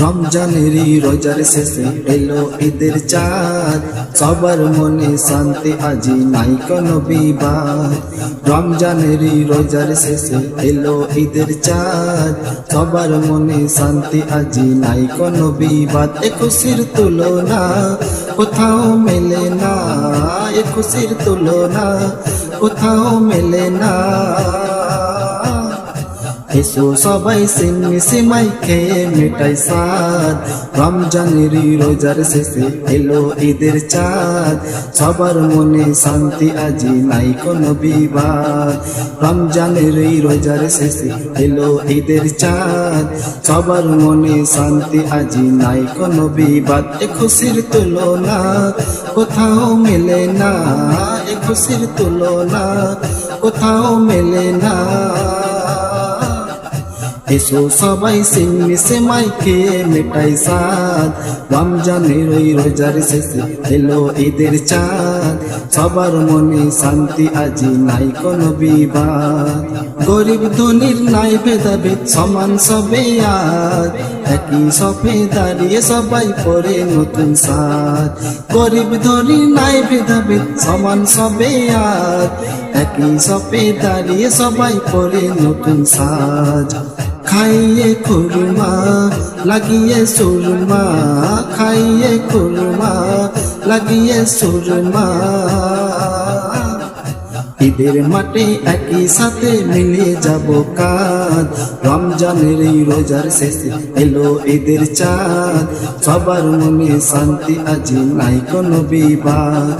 রমজানেরই রোজার শেষে এলো ঈদের চাঁদ। সবার মনে শান্তি আজি নাই কোনো বিবাদ রমজানেরই রোজার শেষে এলো ঈদের চাঁদ। সবার মনে শান্তি আজি নাই কোনো বিবাদ এ খুশির তুলনা কোথাও মেলে না, এ খুশির তুলনা কোথাও মেলে না। এসো সবাই সিন্নি সিমাই খেয়ে মেটাই সাদ রমজানের রোজার শেষে এলো ঈদের চাঁদ। সবার মনে শান্তি আজি নাই কোনো বিবাদ। রমজানের রোজার শেষে এলো ঈদের চাঁদ। সবার মনে শান্তি আজি নাই কোনো বিবাদ। এ খুশির তুলনা কোথাও মেলে না, এ খুশির তুলনা কোথাও মেলে না। এসো সবাই সিন্নি সেমাই খেয়ে মেটাই সাদ রমজানের ওই রোজার শেষে এলো ঈদের চাঁদ। সবার মনে শান্তি আজি নাই কোনো বিবাদ। গরিব ধনির নাই ভেদাভেদ, সমান সবে আজ। একই সফে দাঁড়িয়ে সবাই পরে নতুন সাদ গরিব ধনির নাই ভেদাভেদ, সমান সবে আজ। একই সফে দাঁড়িয়ে সবাই পরে নতুন সাজ খাইয়ে খুরমা লাগিয়ে সুরমা খাইয়ে খুরমা লাগিয়ে সুরমা। ঈদের মাঠে একই সাথে মিলিয়ে যাব কাজ। রমজানের এই রোজার শেষে এলো ঈদের চাঁদ। সবার মনে শান্তি, আজি নাই কোনো বিবাদ।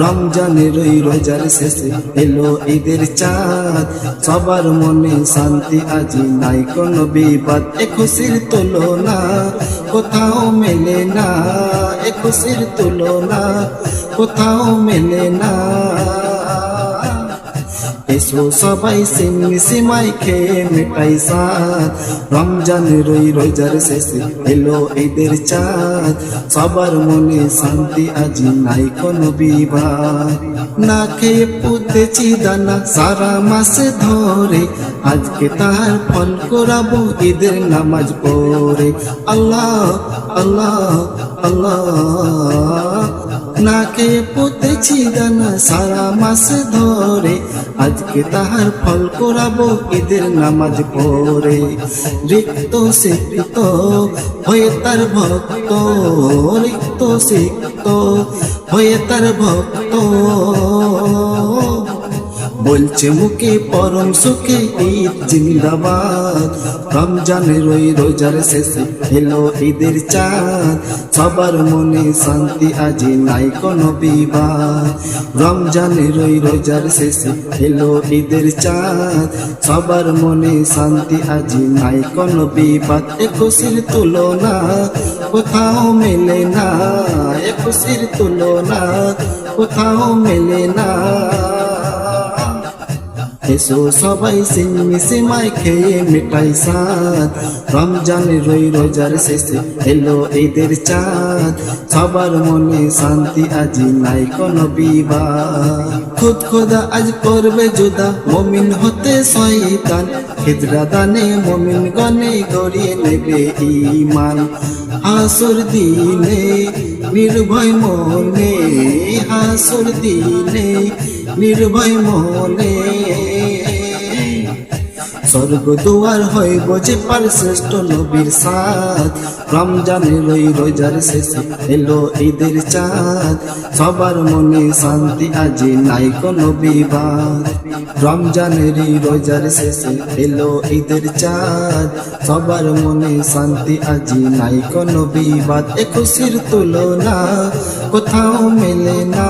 রমজানের এই রোজার শেষে এলো ঈদের চাঁদ। সবার মনে শান্তি, আজি নাই কোনো বিবাদ। এ খুশির তুলনা কোথাও মেলে না। এ খুশির তুলনা কোথাও মেলে না। এসো সবাই সিন্নি সিমাই খেয়ে মেটাই সাদ রমজানের ওই রোজার শেষে, এলো ঈদের চাঁদ। সবার মনে শান্তি আজি নাই কোনো বিবাদ। না খেয়ে পুঁতেছি দানা সারা মাসে ধরে। আজকে তার ফল করাবো ঈদের নামাজ পড়ে। আল্লাহ আল্লাহ আল্লাহ। না পুতেছি দানা সারা মাসে ধরে। আজকে তাহার ফল করাবো ঈদের নামাজ পড়ে। রিক্ত সিক্ত হয়ে তার ভক্ত, রিক্ত সিক্ত হয়ে তার ভক্ত। বলছে মুখে পরম সুখে ঈদ, জিন্দাবাদ। রমজানের ওই রোজার শেষে এলো ঈদের চাঁদ। সবার মনে শান্তি আজি নাই কোনো বিবাদ। রমজানের ওই রোজার শেষে এলো ঈদের চাঁদ। সবার মনে শান্তি আজি নাই কোনো বিবাদ। এ খুশির তুলনা কোথাও মেলে না। এ খুশির তুলনা কোথাও মেলে না। এসো সবাই সিন্নি সিমাই খেয়ে মিঠাই সাদ রমজানের রই রোজার শেষে এলো ঈদের চাঁদ। সবার মনে শান্তি আজি নাই কোনো বিবাদ। খুদ খোদা আজ করবে জুদা, মমিন হতে শয়তান। খিদরা দানে মমিন গনে গড়িয়ে নেবে ইমান হাসুর দিনে নির্ভয় মনে, হাসুর দিনে নির্ভয় মনে স্বর্গ দুয়ার হইব যে পার শ্রেষ্ঠ নবীর সাথ রমজানের ওই রোজার শেষে এলো ঈদের চাঁদ। সবার মনে শান্তি আজি নাই কোনো বিবাদ রমজানের রোজার শেষে এলো ঈদের চাঁদ। সবার মনে শান্তি আজি নাই কোনো বিবাদ এ খুশির তুলনা কোথাও মেলে না,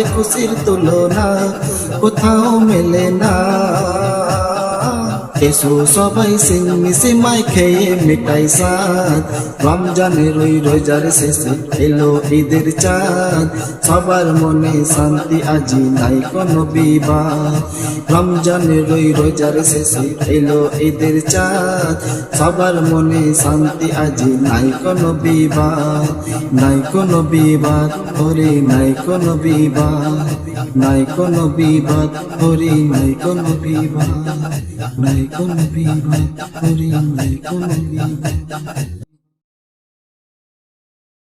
এ খুশির তুলনা কোথাও মেলে না। এসো সবাই সিন্নি সিমাই খেয়ে মিটাই সাদ রমজানের ওই রোজার শেষে এলো ঈদের চাঁদ। সবার মনে শান্তি আজি নাই কোনো বিবাদ। রমজানের ওই রোজার শেষে এলো ঈদের চাঁদ। সবার মনে শান্তি আজি নাই কোনো বিবাদ। নাই কোনো বিবাদ হরে নাই কোনো বিবাদ। নাই কোনো বিবাদ হরে নাই কোনো বিবাদ। নাই হরে নাই কোনো বিবাদ